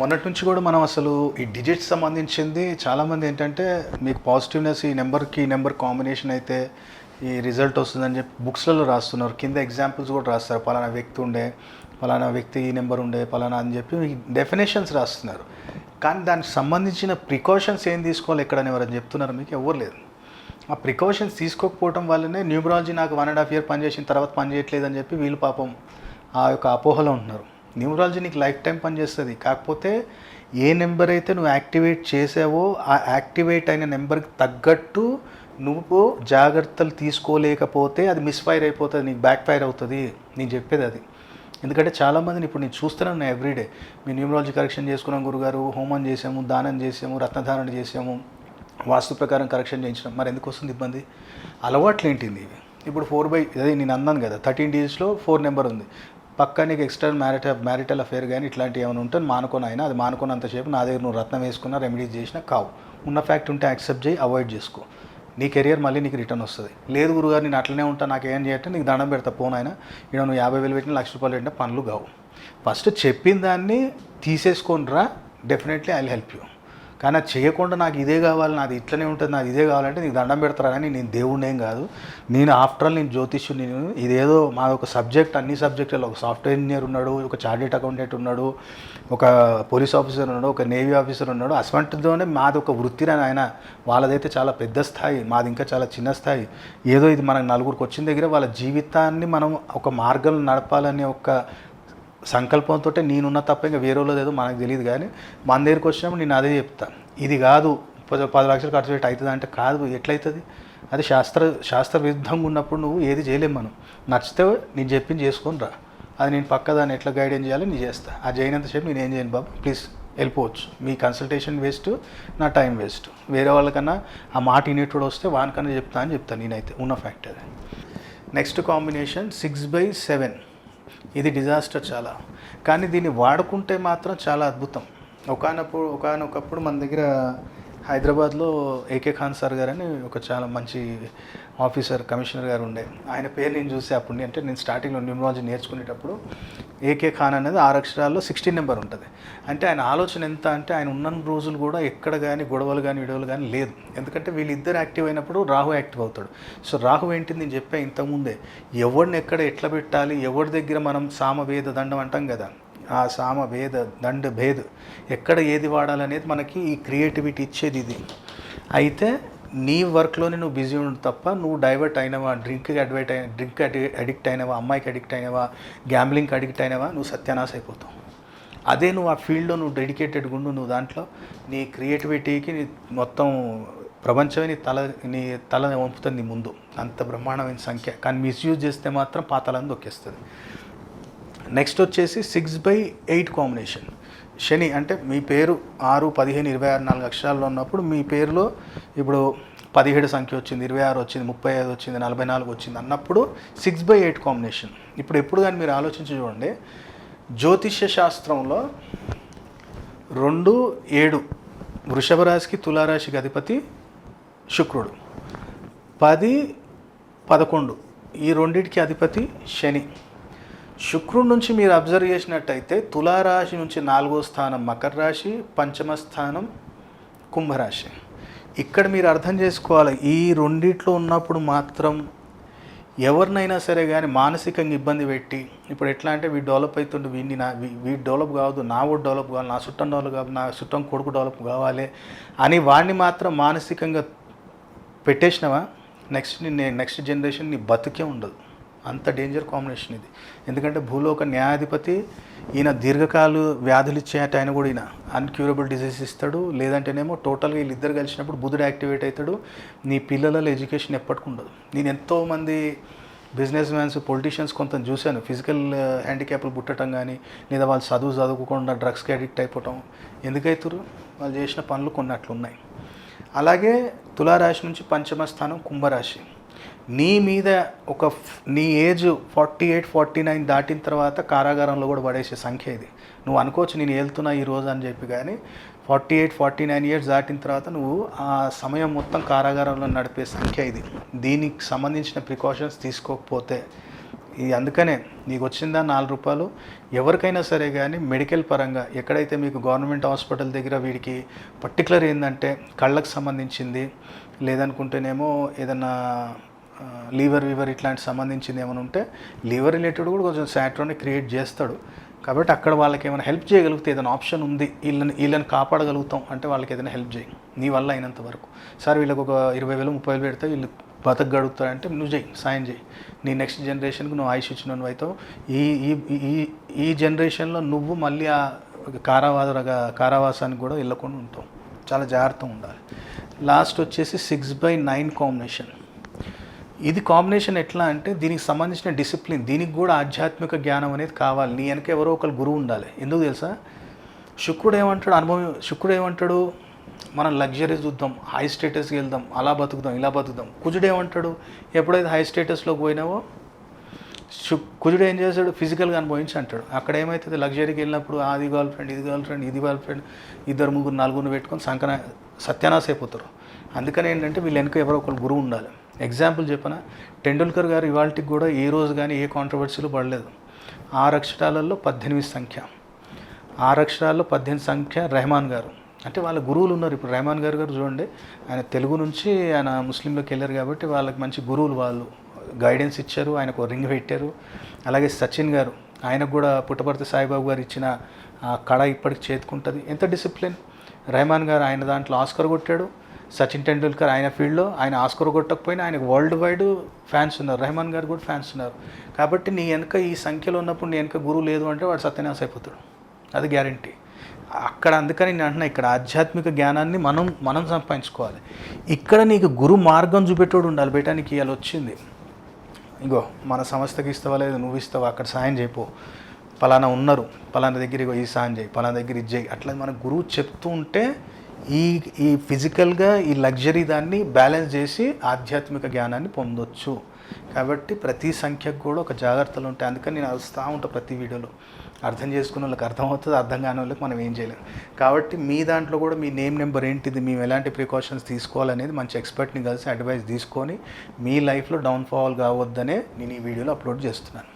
మొన్నటి నుంచి కూడా మనం అసలు ఈ డిజిట్స్ సంబంధించింది చాలామంది ఏంటంటే మీకు పాజిటివ్నెస్ ఈ నెంబర్కి ఈ నెంబర్ కాంబినేషన్ అయితే ఈ రిజల్ట్ వస్తుందని చెప్పి బుక్స్లలో రాస్తున్నారు. కింద ఎగ్జాంపుల్స్ కూడా రాస్తారు. పలానా వ్యక్తి ఉండే పలానా వ్యక్తి ఈ నెంబర్ ఉండే పలానా అని చెప్పి డెఫినేషన్స్ రాస్తున్నారు. కానీ దానికి సంబంధించిన ప్రికాషన్స్ ఏం తీసుకోవాలి ఎక్కడని ఎవరని చెప్తున్నారు మీకు ఎవరు లేదు ఆ ప్రికాషన్స్ తీసుకోకపోవడం వల్లనే న్యూమరాలజీ నాకు వన్ అండ్ హాఫ్ ఇయర్ పనిచేసిన తర్వాత పని చేయట్లేదు అని చెప్పి వీళ్ళు పాపం ఆ యొక్క అపోహలో ఉంటున్నారు. న్యూమరాలజీ నీకు లైఫ్ టైం పనిచేస్తుంది కాకపోతే ఏ నెంబర్ అయితే నువ్వు యాక్టివేట్ చేసావో ఆ యాక్టివేట్ అయిన నెంబర్కి తగ్గట్టు నువ్వు జాగ్రత్తలు తీసుకోలేకపోతే అది మిస్ఫైర్ అయిపోతుంది నీకు బ్యాక్ ఫైర్ అవుతుంది. నేను చెప్పేది అది. ఎందుకంటే చాలామందిని ఇప్పుడు నేను చూస్తున్నాను ఎవ్రీడే మీ న్యూమరాలజీ కరెక్షన్ చేసుకున్నాం గురుగారు హోమం చేసాము దానం చేసాము రత్నధారణ చేసాము వాస్తు ప్రకారం కరెక్షన్ చేయించడం మరి ఎందుకు వస్తుంది ఇబ్బంది? అలవాట్లు ఏంటింది ఇవి? ఇప్పుడు ఫోర్ బై అదే నేను అన్నాను కదా థర్టీన్ డేస్లో ఫోర్ నెంబర్ ఉంది. పక్కా నీకు ఎక్స్ట్రా మ్యారిటల్ మ్యారిటల్ అఫేర్ కానీ ఇట్లాంటివి ఏమైనా ఉంటే మానుకొని అయినా అది మానుకున్నంతసేపు నా దగ్గర నువ్వు రత్నం వేసుకున్నా రెమెడీస్ చేసినా కావు. ఉన్న ఫ్యాక్ట్ ఉంటే యాక్సెప్ట్ చేయి అవాయిడ్ చేసుకో. నీ కెరియర్ మళ్ళీ నీకు రిటర్న్ వస్తుంది. లేదు గురుగారు నేను అట్లనే ఉంటా నాకు ఏం చేయంటే నీకు దండం పెడతా పోను అయినా. ఇక్కడ నువ్వు యాభై వేలు పెట్టిన లక్ష రూపాయలు పెట్టిన పనులు కావు. ఫస్ట్ చెప్పిన దాన్ని తీసేసుకొని రా డెఫినెట్లీ ఐ హెల్ప్ యూ కానీ అది చేయకుండా నాకు ఇదే కావాలి నాది ఇట్లనే ఉంటుంది నాది ఇదే కావాలంటే నీకు దండం పెడతారని కానీ నేను దేవుడినేం కాదు. నేను ఆఫ్టర్ ఆల్ నేను జ్యోతిష్యుని నేను ఇదేదో మా ఒక సబ్జెక్ట్ అన్ని సబ్జెక్టులో ఒక సాఫ్ట్వేర్ ఇంజనీర్ ఉన్నాడు ఒక చార్టెడ్ అకౌంటెంట్ ఉన్నాడు ఒక పోలీస్ ఆఫీసర్ ఉన్నాడు ఒక నేవీ ఆఫీసర్ ఉన్నాడు. అసంటితోనే మాది ఒక వృత్తిని ఆయన వాళ్ళదైతే చాలా పెద్ద స్థాయి మాది ఇంకా చాలా చిన్న స్థాయి. ఏదో ఇది మనకు నలుగురికి వచ్చిన దగ్గర వాళ్ళ జీవితాన్ని మనం ఒక మార్గం నడపాలనే ఒక సంకల్పంతో నేనున్న తప్ప ఇంకా వేరే వాళ్ళు ఏదో మనకు తెలియదు కానీ మన దగ్గరికి వచ్చినప్పుడు నేను అదే చెప్తా. ఇది కాదు పది లక్షలు ఖర్చు పెట్టి అవుతుంది అంటే కాదు ఎట్లయితుంది? అది శాస్త్ర శాస్త్ర విరుద్ధంగా ఉన్నప్పుడు నువ్వు ఏది చేయలేము మనం. నచ్చితే నేను చెప్పింది చేసుకొని రా. అది నేను పక్క దాన్ని ఎట్లా గైడెన్స్ చేయాలో నేను చేస్తాను అది చేయనంతసేపు నేను ఏం చేయను బాబు ప్లీజ్ వెళ్ళిపోవచ్చు. మీ కన్సల్టేషన్ వేస్ట్ నా టైం వేస్ట్ వేరే వాళ్ళకన్నా ఆ మాట ఇనేటోడు వస్తే వానికన్నా చెప్తా అని చెప్తాను నేనైతే ఉన్న ఫ్యాక్టర్ అది. Next combination six by seven ఇది డిజాస్టర్ చాలా. కానీ దీన్ని వాడుకుంటే మాత్రం చాలా అద్భుతం. ఒకనప్పుడు ఒకనొకప్పుడు మన దగ్గర హైదరాబాద్లో ఏకే ఖాన్ సార్ గారు అని ఒక చాలా మంచి ఆఫీసర్ కమిషనర్ గారు ఉండే. ఆయన పేరు నేను చూసే అప్పుడు అంటే నేను స్టార్టింగ్లో న్యూమరాలజీ నేర్చుకునేటప్పుడు ఏకే ఖాన్ అనేది ఆరు అక్షరాల్లో సిక్స్టీన్ నెంబర్ ఉంటుంది. అంటే ఆయన ఆలోచన ఎంత అంటే ఆయన ఉన్న రోజులు కూడా ఎక్కడ కానీ గొడవలు కానీ విడవలు కానీ లేదు. ఎందుకంటే వీళ్ళిద్దరు యాక్టివ్ అయినప్పుడు రాహు యాక్టివ్ అవుతాడు. సో రాహు ఏంటి నేను చెప్పా ఇంతకుముందే? ఎవరిని ఎక్కడ ఎట్లా పెట్టాలి? ఎవరి దగ్గర మనం సామవేద దండం అంటాం కదా? ఆ సామ భేద దండ భేద్. ఎక్కడ ఏది వాడాలనేది మనకి ఈ క్రియేటివిటీ ఇచ్చేది ఇది. అయితే నీ వర్క్లోనే నువ్వు బిజీ ఉండు తప్ప నువ్వు డైవర్ట్ అయినవా డ్రింక్కి అడ్వైట్ అయిన డ్రింక్ అడిక్ట్ అయినవా అమ్మాయికి అడిక్ట్ అయినవా గ్యాంబ్లింగ్కి అడిక్ట్ అయినవా నువ్వు సత్యానాశ అయిపోతావు. అదే నువ్వు ఆ ఫీల్డ్లో నువ్వు డెడికేటెడ్ ఉండు నువ్వు దాంట్లో నీ క్రియేటివిటీకి నీ మొత్తం ప్రపంచమే నీ తల నీ తల వంపుతుంది నీ ముందు. అంత బ్రహ్మాండమైన సంఖ్య. కానీ మిస్యూజ్ చేస్తే మాత్రం పాతాలను దొక్కేస్తుంది నెక్స్ట్ వచ్చేసి six by eight combination Shani అంటే మీ పేరు ఆరు పదిహేను ఇరవై ఆరు నాలుగు అక్షరాల్లో ఉన్నప్పుడు మీ పేరులో ఇప్పుడు పదిహేడు సంఖ్య వచ్చింది ఇరవై ఆరు వచ్చింది ముప్పై ఐదు వచ్చింది నలభై నాలుగు వచ్చింది అన్నప్పుడు సిక్స్ బై ఎయిట్ కాంబినేషన్ ఇప్పుడు ఎప్పుడు కానీ మీరు ఆలోచించి చూడండి. జ్యోతిష్య శాస్త్రంలో రెండు ఏడు వృషభ రాశికి తులారాశికి అధిపతి శుక్రుడు. పది పదకొండు ఈ రెండింటికి అధిపతి శని. శుక్రుడి నుంచి మీరు అబ్జర్వ్ చేసినట్టయితే తులారాశి నుంచి నాలుగో స్థానం మకర రాశి పంచమ స్థానం కుంభరాశి. ఇక్కడ మీరు అర్థం చేసుకోవాలి ఈ రెండిట్లో ఉన్నప్పుడు మాత్రం ఎవరినైనా సరే కానీ మానసికంగా ఇబ్బంది పెట్టి ఇప్పుడు ఎట్లా అంటే వీడు డెవలప్ అవుతుండే వీడిని నా వీ- వీడు డెవలప్ కావద్దు నా ఊడు డెవలప్ కావాలి నా చుట్టం డెవలప్ కావాలి నా చుట్టం కొడుకు డెవలప్ కావాలి అని వాడిని మాత్రం మానసికంగా పెట్టేసినావా? నెక్స్ట్ నేను నెక్స్ట్ జనరేషన్ నీ బతుకే ఉండదు. అంత డేంజర్ కాంబినేషన్ ఇది. ఎందుకంటే భూలోక న్యాయాధిపతి ఈయన దీర్ఘకాలు వ్యాధులు ఇచ్చేట ఆయన కూడా ఈయన. అన్క్యూరబుల్ డిజీజ్ ఇస్తాడు లేదంటేనేమో టోటల్గా వీళ్ళిద్దరు కలిసినప్పుడు బుధుడు యాక్టివేట్ అవుతాడు. నీ పిల్లల ఎడ్యుకేషన్ ఎప్పటికుండదు నేను ఎంతోమంది బిజినెస్ మ్యాన్స్ పొలిటీషియన్స్ కొంత చూశాను. ఫిజికల్ హ్యాండిక్యాప్లు uh, పుట్టడం కానీ లేదా వాళ్ళు చదువు చదువుకోకుండా డ్రగ్స్కి అడిక్ట్ అయిపోవటం. ఎందుకైతురు? వాళ్ళు చేసిన పనులు కొన్ని అట్లున్నాయి. అలాగే తులారాశి నుంచి పంచమ స్థానం కుంభరాశి. నీ మీద ఒక నీ age forty eight forty nine దాటిన తర్వాత కారాగారంలో కూడా పడేసే సంఖ్య ఇది. నువ్వు అనుకోవచ్చు నేను వెళ్తున్నా ఈ రోజు అని చెప్పి కానీ forty eight forty nine years దాటిన తర్వాత నువ్వు ఆ సమయం మొత్తం కారాగారంలో నడిపే సంఖ్య ఇది. దీనికి సంబంధించిన ప్రికాషన్స్ తీసుకోకపోతే. ఇది అందుకనే నీకు వచ్చిందా నాలుగు రూపాయలు? ఎవరికైనా సరే కానీ మెడికల్ పరంగా ఎక్కడైతే మీకు గవర్నమెంట్ హాస్పిటల్ దగ్గర వీడికి పర్టికులర్ ఏంటంటే కళ్ళకు సంబంధించింది లేదనుకుంటేనేమో ఏదన్నా లీవర్ వీవర్ ఇట్లాంటి సంబంధించింది ఏమైనా ఉంటే లీవర్ రిలేటెడ్ కూడా కొంచెం శాట్రోని క్రియేట్ చేస్తాడు. కాబట్టి అక్కడ వాళ్ళకి ఏమైనా హెల్ప్ చేయగలిగితే ఏదైనా ఆప్షన్ ఉంది వీళ్ళని వీళ్ళని కాపాడగలుగుతాం అంటే వాళ్ళకి ఏదైనా హెల్ప్ చేయి. నీ వల్ల అయినంత వరకు. సార్ వీళ్ళకి ఒక ఇరవై వేలు ముప్పై వేలు పెడితే వీళ్ళు బతకగడుగుతారంటే నువ్వు చేయి సాయం చేయి. నీ నెక్స్ట్ జనరేషన్కి నువ్వు ఆయుష్ ఇచ్చిన నువ్వు అవుతావు ఈ ఈ ఈ ఈ జనరేషన్లో నువ్వు మళ్ళీ ఆ కారావాస కారావాసానికి కూడా వెళ్ళకుండా ఉంటావు. చాలా జాగ్రత్తగా ఉండాలి. లాస్ట్ వచ్చేసి సిక్స్ బై నైన్ కాంబినేషన్ ఇది కాంబినేషన్ ఎట్లా అంటే దీనికి సంబంధించిన డిసిప్లిన్ దీనికి కూడా ఆధ్యాత్మిక జ్ఞానం అనేది కావాలి. నీ వెనక ఎవరో ఒకరు గురువు ఉండాలి. ఎందుకు తెలుసా? శుక్రుడు ఏమంటాడు? అనుభవం శుక్రుడు ఏమంటాడు? మనం లగ్జరీస్ చూద్దాం హై స్టేటస్కి వెళ్దాం అలా బతుకుదాం ఇలా బతుకుదాం. కుజుడు ఏమంటాడు? ఎప్పుడైతే హై స్టేటస్లోకి పోయినావో శు కుజుడు ఏం చేస్తాడు ఫిజికల్గా అనుభవించి అంటాడు. అక్కడ ఏమవుతుంది లగ్జరీకి వెళ్ళినప్పుడు అది గర్ల్ ఫ్రెండ్ ఇది గర్ల్ ఫ్రెండ్ ఇది గర్ల్ ఫ్రెండ్ ఇద్దరు ముగ్గురు నలుగురిని పెట్టుకొని సంకన సత్యానాశ అయిపోతారు. అందుకని ఏంటంటే వీళ్ళు వెనుక ఎవరో ఒకరు గురువు ఉండాలి. ఎగ్జాంపుల్ చెప్పిన? టెండూల్కర్ గారు ఇవాళకి కూడా ఏ రోజు కానీ ఏ కాంట్రవర్సీలు పడలేదు. ఆరు అక్షరాలలో పద్దెనిమిది సంఖ్య. ఆరు అక్షరాల్లో పద్దెనిమిది సంఖ్య రెహమాన్ గారు. అంటే వాళ్ళ గురువులు ఉన్నారు. ఇప్పుడు రెహమాన్ గారు గారు చూడండి ఆయన తెలుగు నుంచి ఆయన ముస్లింలోకి వెళ్ళారు కాబట్టి వాళ్ళకి మంచి గురువులు వాళ్ళు. గైడెన్స్ ఇచ్చారు ఆయనకు రింగ్ పెట్టారు. అలాగే సచిన్ గారు ఆయనకు కూడా పుట్టపర్తి సాయిబాబు గారు ఇచ్చిన ఆ కళ ఇప్పటికి చేతుకుంటుంది ఎంత డిసిప్లిన్ రెహమాన్ గారు ఆయన దాంట్లో ఆస్కర్ కొట్టాడు. సచిన్ టెండూల్కర్ ఆయన ఫీల్డ్లో ఆయన ఆస్కర్ కొట్టకపోయినా ఆయనకు వరల్డ్ వైడ్ ఫ్యాన్స్ ఉన్నారు. రెహమాన్ గారు కూడా ఫ్యాన్స్ ఉన్నారు. కాబట్టి నీ వెనక ఈ సంఖ్యలో ఉన్నప్పుడు నీ వెనక గురువు లేదు అంటే వాడు సత్యనాశ అయిపోతాడు. అది గ్యారంటీ. అక్కడ అందుకని నేను అంటున్నా ఇక్కడ ఆధ్యాత్మిక జ్ఞానాన్ని మనం మనం సంపాదించుకోవాలి. ఇక్కడ నీకు గురు మార్గం చూపెట్టోడు ఉండాలి. బయట నీకు ఇవాళ వచ్చింది. ఇగో మన సంస్థకి ఇస్తావా లేదు నువ్వు ఇస్తావా? అక్కడ సాయం చేయపో. పలానా ఉన్నారు. పలానా దగ్గర ఇగో ఈ సాయం చేయి. పలానా దగ్గర ఇది చేయి. అట్లా మన గురువు చెప్తూ ఉంటే ఈ ఈ ఫిజికల్గా ఈ లగ్జరీ దాన్ని బ్యాలెన్స్ చేసి ఆధ్యాత్మిక జ్ఞానాన్ని పొందొచ్చు. కాబట్టి ప్రతి సంఖ్యకు కూడా ఒక జాగ్రత్తలు ఉంటాయి. అందుకని నేను అరుస్తూ ఉంటాను ప్రతి వీడియోలో. అర్థం చేసుకున్న వాళ్ళకి అర్థమవుతుంది అర్థం కాని వాళ్ళకి మనం ఏం చేయలేం. కాబట్టి మీ దాంట్లో కూడా మీ నేమ్ నెంబర్ ఏంటిది మేము ఎలాంటి ప్రికాషన్స్ తీసుకోవాలనేది మంచి ఎక్స్పర్ట్ని కలిసి అడ్వైస్ తీసుకొని మీ లైఫ్లో డౌన్ఫాల్ కావద్దనే నేను ఈ వీడియోలో అప్లోడ్ చేస్తున్నాను.